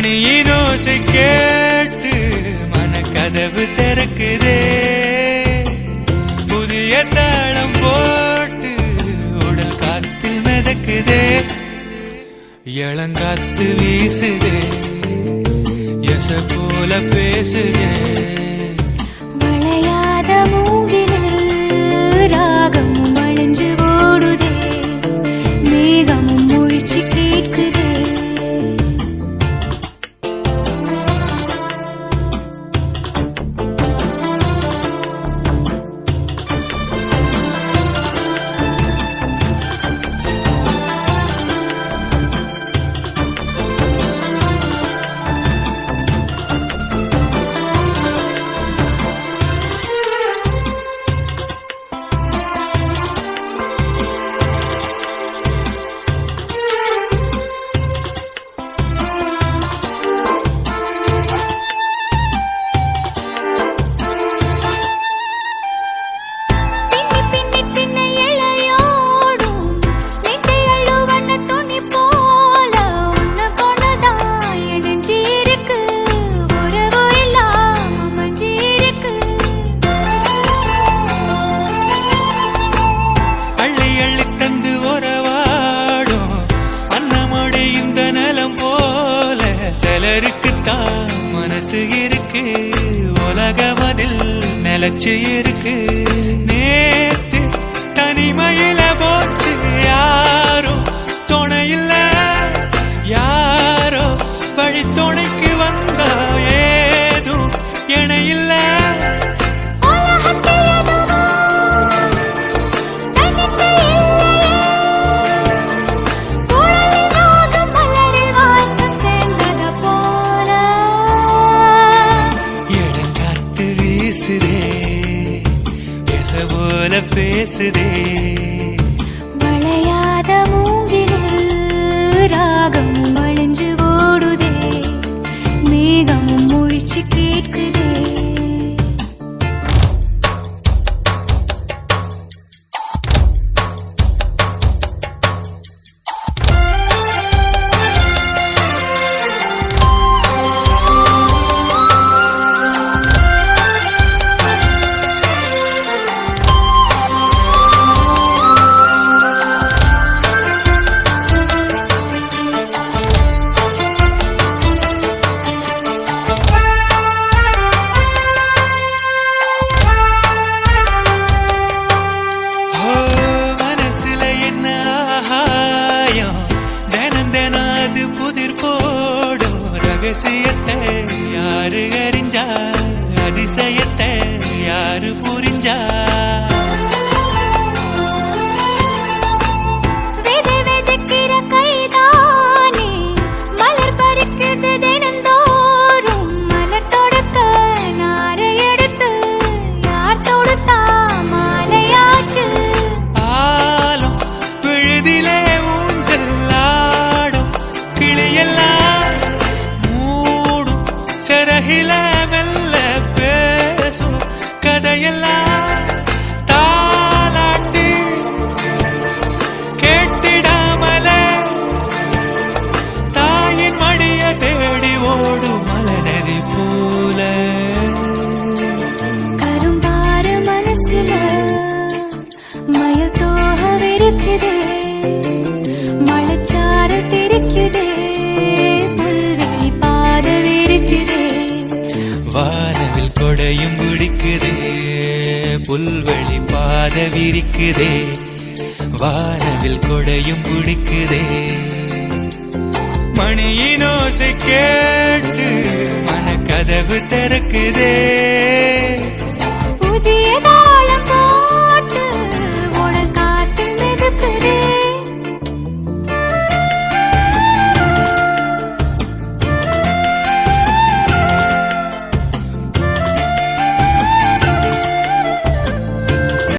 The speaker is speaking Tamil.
மணியின் ஓசை கேட்டு மனக்கதவு திறக்குதே. புதிய தாளம் போட்டு உடல் காத்தில் மிதக்குதே. இளங்காத்து வீசுதே. எச போல பேசுதே. வளையாத மூங்கில் ராகம் வழிஞ்சு மனசு இருக்கு உலகவதில் நிலச்சு இருக்கு. நேற்று தனிமையில போச்சு யாரும் பேசுதே. வளையாத மூங்கிலில் ராகம் வளைஞ்சு ஓடுதே. மேகமும் முழிச்சு ரகசியத்தை யாரு அறிஞ்சா? மணக்குதே மலைச்சாறு தெரிக்குதே. புல்வெளி பாதவே இருக்குதே வானவில் கொடையும் பிடிக்குதே. புல்வெளி பாத விரிக்குதே வானவில் கொடையும் பிடிக்குதே. மணியின் ஓசை கேட்டு மனக்கதவு திறக்குதே.